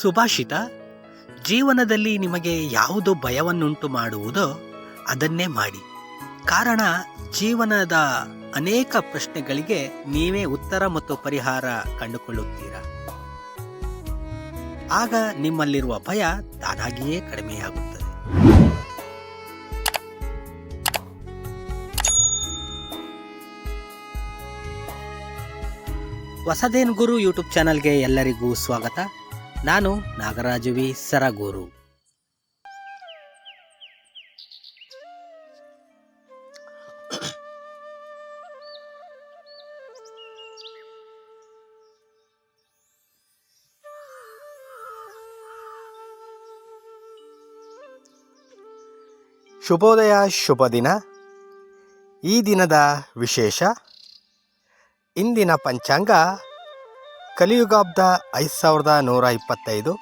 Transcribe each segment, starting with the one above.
ಸುಭಾಷಿತ, ಜೀವನದಲ್ಲಿ ನಿಮಗೆ ಯಾವುದು ಭಯವನ್ನುಂಟು ಮಾಡುವುದೋ ಅದನ್ನೇ ಮಾಡಿ. ಕಾರಣ, ಜೀವನದ ಅನೇಕ ಪ್ರಶ್ನೆಗಳಿಗೆ ನೀವೇ ಉತ್ತರ ಮತ್ತು ಪರಿಹಾರ ಕಂಡುಕೊಳ್ಳುತ್ತೀರಾ? ಆಗ ನಿಮ್ಮಲ್ಲಿರುವ ಭಯ ತಾನಾಗಿಯೇ ಕಡಿಮೆಯಾಗುತ್ತದೆ. ಹೊಸದೇನ್ ಗುರು ಯೂಟ್ಯೂಬ್ ಚಾನಲ್ಗೆ ಎಲ್ಲರಿಗೂ ಸ್ವಾಗತ. ನಾನು ನಾಗರಾಜು ವಿ ಸರಗೂರು. ಶುಭೋದಯ ಶುಭ ದಿನ. ಈ ದಿನದ ವಿಶೇಷ ಇಂದಿನ ಪಂಚಾಂಗ ಕಲಿಯುಗಾಬ್ದ ಐದು ಸಾವಿರದ ನೂರ ಇಪ್ಪತ್ತೈದು,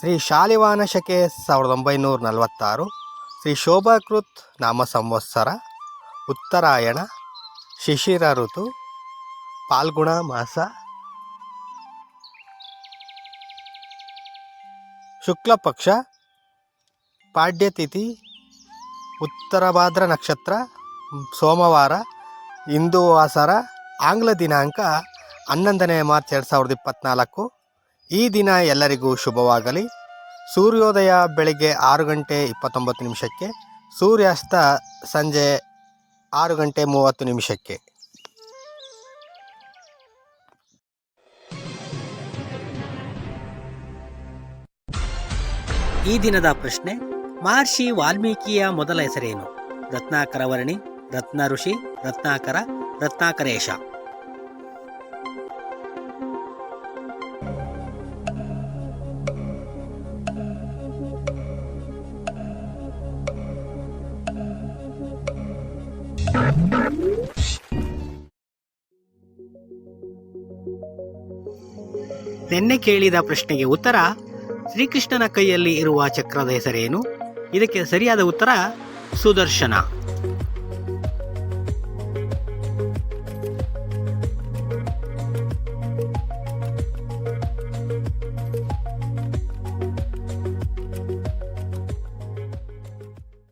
ಶ್ರೀ ಶಾಲಿವಾನ ಶಕೆ ಸಾವಿರದ ಒಂಬೈನೂರ ನಲವತ್ತಾರು, ಶ್ರೀ ಶೋಭಾಕೃತ್ ನಾಮ ಸಂವತ್ಸರ ಉತ್ತರಾಯಣ, ಶಿಶಿರ ಋತು, ಪಾಲ್ಗುಣ ಮಾಸ ಶುಕ್ಲ ಪಕ್ಷ ಪಾಡ್ಯತಿಥಿ, ಉತ್ತರಭಾದ್ರ ನಕ್ಷತ್ರ, ಸೋಮವಾರ, ಹಿಂದೂ ವಾಸರ ಆಂಗ್ಲ ದಿನಾಂಕ ಹನ್ನೊಂದನೇ ಮಾರ್ಚ್ ಎರಡು ಸಾವಿರದ ಇಪ್ಪತ್ತ್ನಾಲ್ಕು ಈ ದಿನ ಎಲ್ಲರಿಗೂ ಶುಭವಾಗಲಿ. ಸೂರ್ಯೋದಯ ಬೆಳಿಗ್ಗೆ ಆರು ಗಂಟೆ ಇಪ್ಪತ್ತೊಂಬತ್ತು ನಿಮಿಷಕ್ಕೆ, ಸೂರ್ಯಾಸ್ತ ಸಂಜೆ ಆರು ಗಂಟೆ ಮೂವತ್ತು ನಿಮಿಷಕ್ಕೆ. ಈ ದಿನದ ಪ್ರಶ್ನೆ, ಮಹರ್ಷಿ ವಾಲ್ಮೀಕಿಯ ಮೊದಲ ಹೆಸರೇನು? ರತ್ನಾಕರ ವರ್ಣಿ, ರತ್ನ ಋಷಿ, ರತ್ನಾಕರ, ರತ್ನಾಕರೇಶ. ನಿನ್ನೆ ಕೇಳಿದ ಪ್ರಶ್ನೆಗೆ ಉತ್ತರ ಶ್ರೀಕೃಷ್ಣನ ಕೈಯಲ್ಲಿ ಇರುವ ಚಕ್ರದ ಹೆಸರೇನು? ಇದಕ್ಕೆ ಸರಿಯಾದ ಉತ್ತರ ಸುದರ್ಶನ.